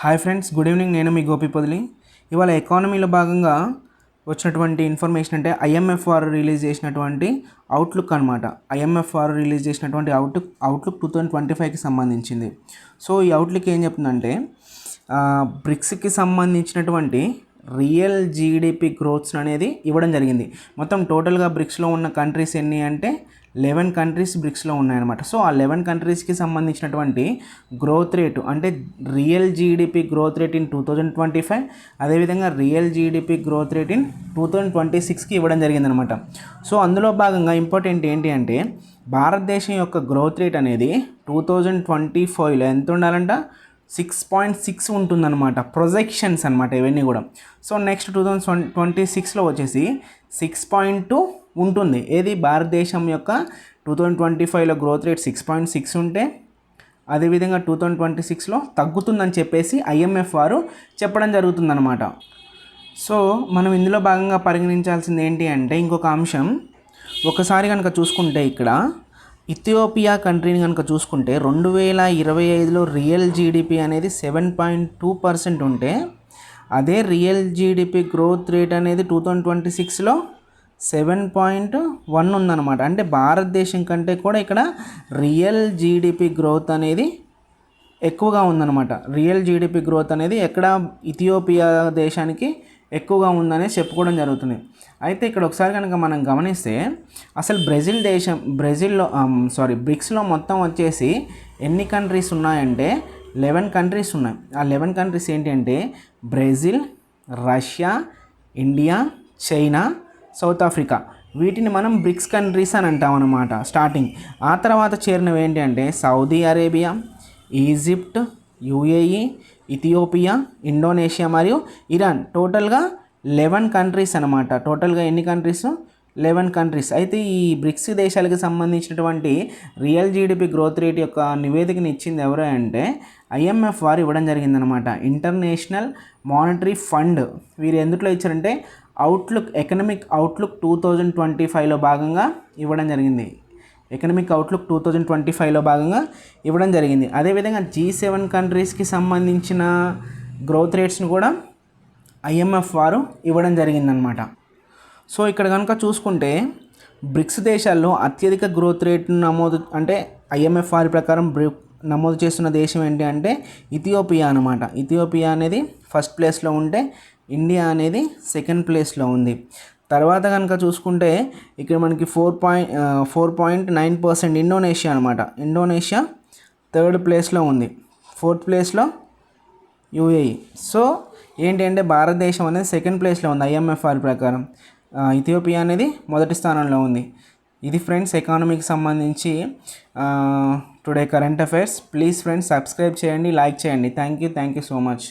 Hi friends good evening. నేను మీ గోపి పొదిలి. ఇవాళ ఎకానమీలో భాగంగా వచ్చినటువంటి ఇన్ఫర్మేషన్ అంటే ఐఎంఎఫ్ వారు రిలీజ్ చేసినటువంటి అవుట్లుక్ అనమాట ఐఎంఎఫ్ వారు రిలీజ్ చేసినటువంటి outlook outlook two thousand twenty ఫైవ్కి సంబంధించింది. సో ఈ అవుట్లుక్ ఏం చెప్తుందంటే బ్రిక్స్కి సంబంధించినటువంటి రియల్ జీడిపి గ్రోత్స్ అనేది ఇవ్వడం జరిగింది. మొత్తం టోటల్గా బ్రిక్స్లో ఉన్న కంట్రీస్ ఎన్ని అంటే లెవెన్ కంట్రీస్ బ్రిక్స్లో ఉన్నాయన్నమాట. సో ఆ లెవెన్ కంట్రీస్కి సంబంధించినటువంటి గ్రోత్ రేటు అంటే real GDP growth rate in two thousand twenty five అదేవిధంగా real GDP growth rate in two thousand twenty సిక్స్కి ఇవ్వడం జరిగిందనమాట సో అందులో భాగంగా ఇంపార్టెంట్ ఏంటి అంటే భారతదేశం యొక్క గ్రోత్ రేట్ అనేది టూ థౌజండ్ ట్వంటీ ఫైవ్లో ఎంత ఉండాలంట? సిక్స్ పాయింట్ సిక్స్ ఉంటుందన్నమాట. ప్రొజెక్షన్స్ అనమాట ఇవన్నీ కూడా. So next two thousand twenty సిక్స్లో వచ్చేసి సిక్స్ పాయింట్ టూ ఉంటుంది. ఏది? భారతదేశం యొక్క టూ థౌజండ్ ట్వంటీ ఫైవ్లో growth rate six point six ఉంటే అదేవిధంగా టూ థౌజండ్ ట్వంటీ సిక్స్లో తగ్గుతుందని చెప్పేసి ఐఎంఎఫ్ వారు చెప్పడం జరుగుతుందన్నమాట. సో మనం ఇందులో భాగంగా పరిగణించాల్సింది ఏంటి అంటే ఇంకొక అంశం. ఒకసారి కనుక చూసుకుంటే ఇక్కడ ఇథియోపియా కంట్రీని కనుక చూసుకుంటే రెండు వేల ఇరవై ఐదులో రియల్ జీడిపి అనేది సెవెన్ పాయింట్ టూ పర్సెంట్ ఉంటే అదే రియల్ జీడిపి గ్రోత్ రేట్ అనేది టూ థౌజండ్ ట్వంటీ సిక్స్లో సెవెన్ పాయింట్ వన్ ఉందన్నమాట. అంటే భారతదేశం కంటే కూడా ఇక్కడ రియల్ జీడిపి గ్రోత్ అనేది ఎక్కువగా ఉందన్నమాట. రియల్ జీడిపి గ్రోత్ అనేది ఎక్కడ ఇథియోపియా దేశానికి ఎక్కువగా ఉందనే చెప్పుకోవడం జరుగుతుంది. అయితే ఇక్కడ ఒకసారి కనుక మనం గమనిస్తే అసలు బ్రెజిల్ దేశం బ్రెజిల్లో సారీ బ్రిక్స్లో మొత్తం వచ్చేసి ఎన్ని కంట్రీస్ ఉన్నాయంటే లెవెన్ కంట్రీస్ ఉన్నాయి. ఆ లెవెన్ కంట్రీస్ ఏంటంటే Brazil Russia India China South Africa. వీటిని మనం బ్రిక్స్ కంట్రీస్ అని అంటాం అనమాట స్టార్టింగ్ ఆ తర్వాత చేరినవి ఏంటి అంటే Saudi Arabia Egypt UAE Ethiopia Indonesia మరియు ఇరాన్. టోటల్గా లెవెన్ కంట్రీస్ అనమాట టోటల్గా ఎన్ని కంట్రీస్? Eleven countries. అయితే ఈ బ్రిక్స్ దేశాలకు సంబంధించినటువంటి రియల్ జీడిపి గ్రోత్ రేట్ యొక్క నివేదికని ఇచ్చింది ఎవరు అంటే ఐఎంఎఫ్ వారు ఇవ్వడం జరిగిందనమాట ఇంటర్నేషనల్ మానిటరీ ఫండ్. వీరు ఎందుట్లో ఇచ్చారంటే outlook economic outlook two thousand twenty ఫైవ్లో భాగంగా ఇవ్వడం జరిగింది. Economic outlook two thousand twenty ఫైవ్లో భాగంగా ఇవ్వడం జరిగింది. అదేవిధంగా జీ సెవెన్ కంట్రీస్కి సంబంధించిన గ్రోత్ రేట్స్ని కూడా ఐఎంఎఫ్ వారు ఇవ్వడం జరిగిందనమాట సో ఇక్కడ కనుక చూసుకుంటే బ్రిక్స్ దేశాల్లో అత్యధిక గ్రోత్ రేట్ను నమోదు అంటే ఐఎంఎఫ్ వారి ప్రకారం బ్రి నమోదు చేస్తున్న దేశం ఏంటి అంటే ఇథియోపియా అనమాట ఇథియోపియా అనేది ఫస్ట్ ప్లేస్లో ఉంటే ఇండియా అనేది సెకండ్ ప్లేస్లో ఉంది. తర్వాత కనుక చూసుకుంటే ఇక్కడ మనకి four point four point nine percent Indonesia అనమాట ఇండోనేషియా థర్డ్ ప్లేస్లో ఉంది. ఫోర్త్ ప్లేస్లో యూఏఈ. సో ఏంటంటే భారతదేశం అనేది సెకండ్ ప్లేస్లో ఉంది ఐఎంఎఫ్ఆర్ ప్రకారం. ఇథియోపియా అనేది మొదటి స్థానంలో ఉంది. ఇది ఫ్రెండ్స్ ఎకానమీకి సంబంధించి today current affairs. Please friends subscribe చేయండి లైక్ చేయండి. Thank you thank you so much.